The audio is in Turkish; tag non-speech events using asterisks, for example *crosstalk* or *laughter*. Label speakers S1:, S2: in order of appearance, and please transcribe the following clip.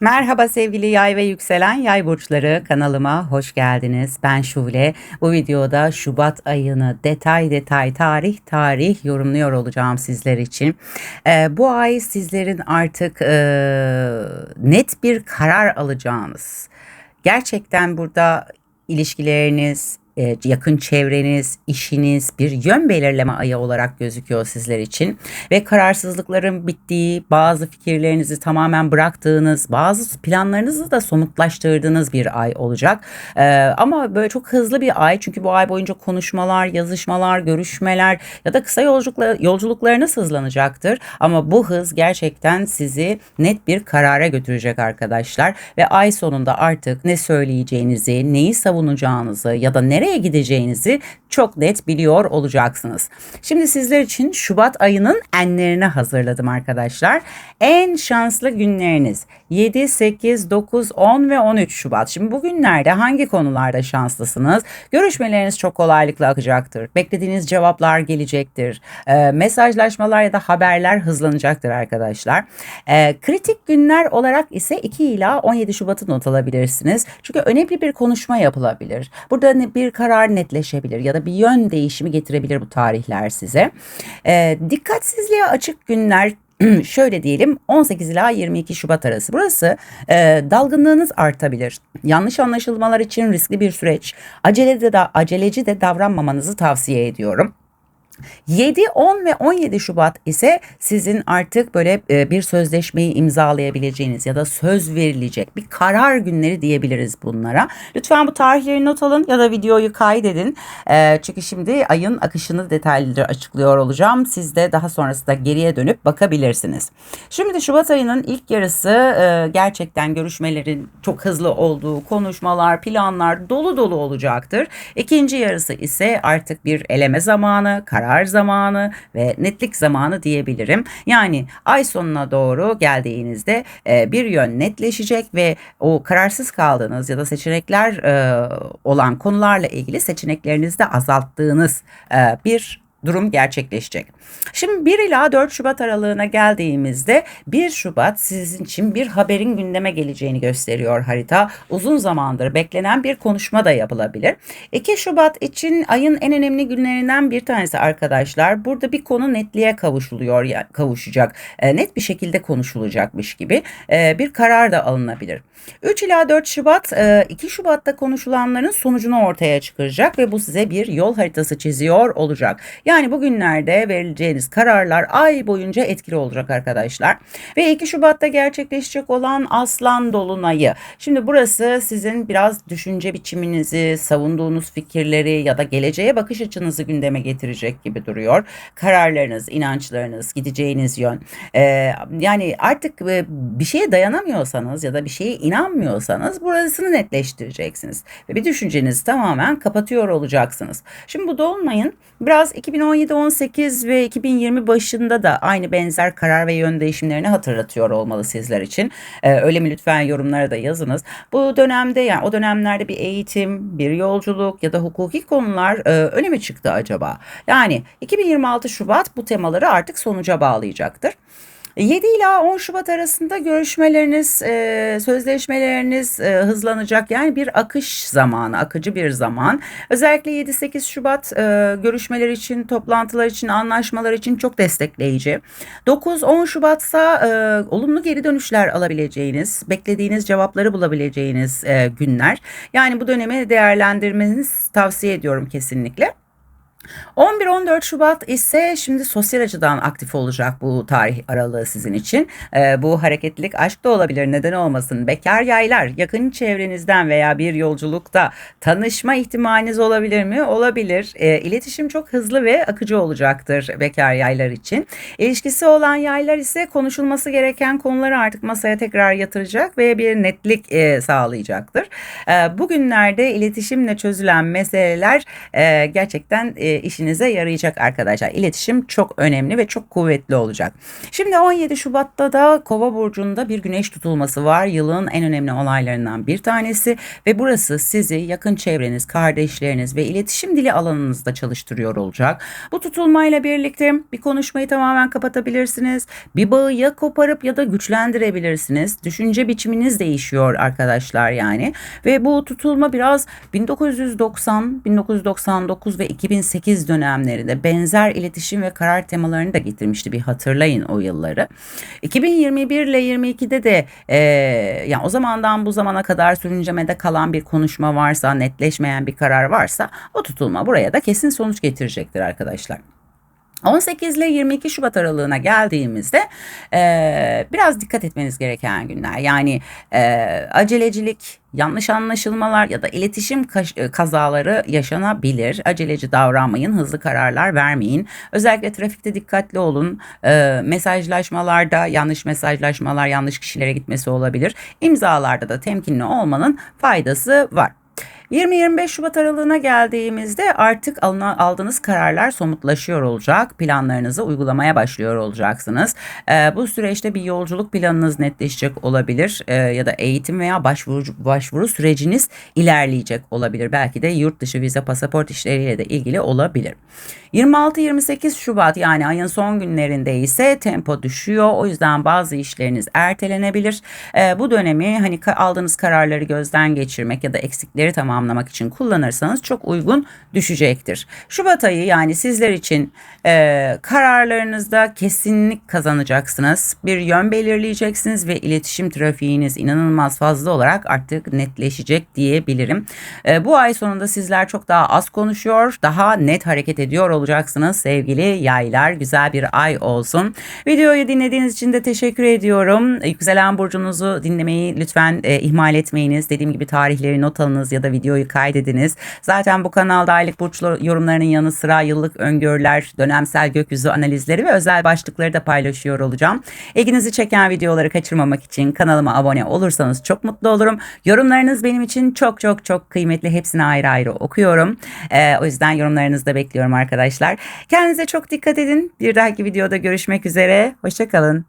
S1: Merhaba sevgili yay ve yükselen yay burçları kanalıma hoş geldiniz. Ben Şule. Bu videoda Şubat ayını detay detay tarih tarih yorumluyor olacağım sizler için. Ee, bu ay sizlerin artık e, net bir karar alacağınız, gerçekten burada ilişkileriniz, e, yakın çevreniz, işiniz bir yön belirleme ayı olarak gözüküyor sizler için. Ve kararsızlıkların bittiği, bazı fikirlerinizi tamamen bıraktığınız, bazı planlarınızı da somutlaştırdığınız bir ay olacak. E, ama böyle çok hızlı bir ay çünkü bu ay boyunca konuşmalar, yazışmalar, görüşmeler ya da kısa yolculuklar, yolculuklarınız hızlanacaktır. Ama bu hız gerçekten sizi net bir karara götürecek arkadaşlar. Ve ay sonunda artık ne söyleyeceğinizi, neyi savunacağınızı ya da nereye nereye gideceğinizi çok net biliyor olacaksınız. Şimdi sizler için Şubat ayının enlerini hazırladım arkadaşlar. En şanslı günleriniz 7, 8, 9, 10 ve 13 Şubat. Şimdi bugünlerde hangi konularda şanslısınız? Görüşmeleriniz çok kolaylıkla akacaktır. Beklediğiniz cevaplar gelecektir. E, mesajlaşmalar ya da haberler hızlanacaktır arkadaşlar. E, kritik günler olarak ise 2 ila 17 Şubat'ı not alabilirsiniz. Çünkü önemli bir konuşma yapılabilir. Burada bir karar netleşebilir ya da bir yön değişimi getirebilir bu tarihler size. E, dikkatsizliğe açık günler *clears throat* şöyle diyelim 18 ila 22 Şubat arası. Burası e, dalgınlığınız artabilir. Yanlış anlaşılmalar için riskli bir süreç. Acele de aceleci de davranmamanızı tavsiye ediyorum. 7, 10 ve 17 Şubat ise sizin artık böyle e, bir sözleşmeyi imzalayabileceğiniz ya da söz verilecek bir karar günleri diyebiliriz bunlara. Lütfen bu tarihleri not alın ya da videoyu kaydedin. E, çünkü şimdi ayın akışını detaylıca açıklıyor olacağım. Siz de daha sonrasında geriye dönüp bakabilirsiniz. Şimdi Şubat ayının ilk yarısı e, gerçekten görüşmelerin çok hızlı olduğu konuşmalar, planlar dolu dolu olacaktır. İkinci yarısı ise artık bir eleme zamanı, karar karar zamanı ve netlik zamanı diyebilirim. Yani ay sonuna doğru geldiğinizde e, bir yön netleşecek ve o kararsız kaldığınız ya da seçenekler e, olan konularla ilgili seçeneklerinizi de azalttığınız e, bir durum gerçekleşecek. Şimdi 1 ila 4 Şubat aralığına geldiğimizde 1 Şubat sizin için bir haberin gündeme geleceğini gösteriyor harita. Uzun zamandır beklenen bir konuşma da yapılabilir. 2 Şubat için ayın en önemli günlerinden bir tanesi arkadaşlar. Burada bir konu netliğe kavuşuluyor, kavuşacak. E, net bir şekilde konuşulacakmış gibi e, bir karar da alınabilir. 3 ila 4 Şubat 2 e, Şubat'ta konuşulanların sonucunu ortaya çıkaracak ve bu size bir yol haritası çiziyor olacak. Yani bugünlerde verileceğiniz kararlar ay boyunca etkili olacak arkadaşlar. Ve 2 Şubat'ta gerçekleşecek olan Aslan Dolunay'ı. Şimdi burası sizin biraz düşünce biçiminizi, savunduğunuz fikirleri ya da geleceğe bakış açınızı gündeme getirecek gibi duruyor. Kararlarınız, inançlarınız, gideceğiniz yön. Ee, yani artık e, bir şeye dayanamıyorsanız ya da bir şeye inanmıyorsanız burasını netleştireceksiniz. Ve bir düşüncenizi tamamen kapatıyor olacaksınız. Şimdi bu dolunayın biraz 2017-18 ve 2020 başında da aynı benzer karar ve yön değişimlerini hatırlatıyor olmalı sizler için. Ee, öyle mi lütfen yorumlara da yazınız. Bu dönemde yani o dönemlerde bir eğitim, bir yolculuk ya da hukuki konular e, öne mi çıktı acaba? Yani 2026 Şubat bu temaları artık sonuca bağlayacaktır. 7 ila 10 Şubat arasında görüşmeleriniz, e, sözleşmeleriniz e, hızlanacak. Yani bir akış zamanı, akıcı bir zaman. Özellikle 7-8 Şubat e, görüşmeler için, toplantılar için, anlaşmalar için çok destekleyici. 9-10 Şubat'sa e, olumlu geri dönüşler alabileceğiniz, beklediğiniz cevapları bulabileceğiniz e, günler. Yani bu dönemi değerlendirmenizi tavsiye ediyorum kesinlikle. 11-14 Şubat ise şimdi sosyal açıdan aktif olacak bu tarih aralığı sizin için. E, bu hareketlilik aşk da olabilir neden olmasın. Bekar yaylar yakın çevrenizden veya bir yolculukta tanışma ihtimaliniz olabilir mi? Olabilir. E, iletişim çok hızlı ve akıcı olacaktır bekar yaylar için. İlişkisi olan yaylar ise konuşulması gereken konuları artık masaya tekrar yatıracak ve bir netlik e, sağlayacaktır. E, bugünlerde iletişimle çözülen meseleler e, gerçekten e, işinize yarayacak arkadaşlar. İletişim çok önemli ve çok kuvvetli olacak. Şimdi 17 Şubat'ta da Kova burcunda bir güneş tutulması var. Yılın en önemli olaylarından bir tanesi ve burası sizi yakın çevreniz, kardeşleriniz ve iletişim dili alanınızda çalıştırıyor olacak. Bu tutulmayla birlikte bir konuşmayı tamamen kapatabilirsiniz. Bir bağı ya koparıp ya da güçlendirebilirsiniz. Düşünce biçiminiz değişiyor arkadaşlar yani. Ve bu tutulma biraz 1990, 1999 ve 2008 dönemlerinde benzer iletişim ve karar temalarını da getirmişti. Bir hatırlayın o yılları. 2021 ile 22'de de e, yani o zamandan bu zamana kadar sürüncemede kalan bir konuşma varsa, netleşmeyen bir karar varsa o tutulma buraya da kesin sonuç getirecektir arkadaşlar. 18 ile 22 Şubat aralığına geldiğimizde e, biraz dikkat etmeniz gereken günler. Yani e, acelecilik, yanlış anlaşılmalar ya da iletişim kazaları yaşanabilir. Aceleci davranmayın, hızlı kararlar vermeyin. Özellikle trafikte dikkatli olun. E, mesajlaşmalarda yanlış mesajlaşmalar yanlış kişilere gitmesi olabilir. İmzalarda da temkinli olmanın faydası var. 20-25 Şubat aralığına geldiğimizde artık alınan, aldığınız kararlar somutlaşıyor olacak. Planlarınızı uygulamaya başlıyor olacaksınız. Ee, bu süreçte bir yolculuk planınız netleşecek olabilir ee, ya da eğitim veya başvuru, başvuru süreciniz ilerleyecek olabilir. Belki de yurt dışı vize pasaport işleriyle de ilgili olabilir. 26-28 Şubat yani ayın son günlerinde ise tempo düşüyor. O yüzden bazı işleriniz ertelenebilir. Ee, bu dönemi hani aldığınız kararları gözden geçirmek ya da eksikleri tamamlamak için kullanırsanız çok uygun düşecektir. Şubat ayı yani sizler için e, kararlarınızda kesinlik kazanacaksınız. Bir yön belirleyeceksiniz ve iletişim trafiğiniz inanılmaz fazla olarak artık netleşecek diyebilirim. E, bu ay sonunda sizler çok daha az konuşuyor, daha net hareket ediyor olacaksınız sevgili yaylar. Güzel bir ay olsun. Videoyu dinlediğiniz için de teşekkür ediyorum. Yükselen burcunuzu dinlemeyi lütfen e, ihmal etmeyiniz. Dediğim gibi tarihleri not alınız ya da videoyu kaydediniz. Zaten bu kanalda aylık burç yorumlarının yanı sıra yıllık öngörüler, dönemsel gökyüzü analizleri ve özel başlıkları da paylaşıyor olacağım. İlginizi çeken videoları kaçırmamak için kanalıma abone olursanız çok mutlu olurum. Yorumlarınız benim için çok çok çok kıymetli. Hepsini ayrı ayrı okuyorum. Ee, o yüzden yorumlarınızı da bekliyorum arkadaşlar. Kendinize çok dikkat edin. Bir dahaki videoda görüşmek üzere. Hoşçakalın.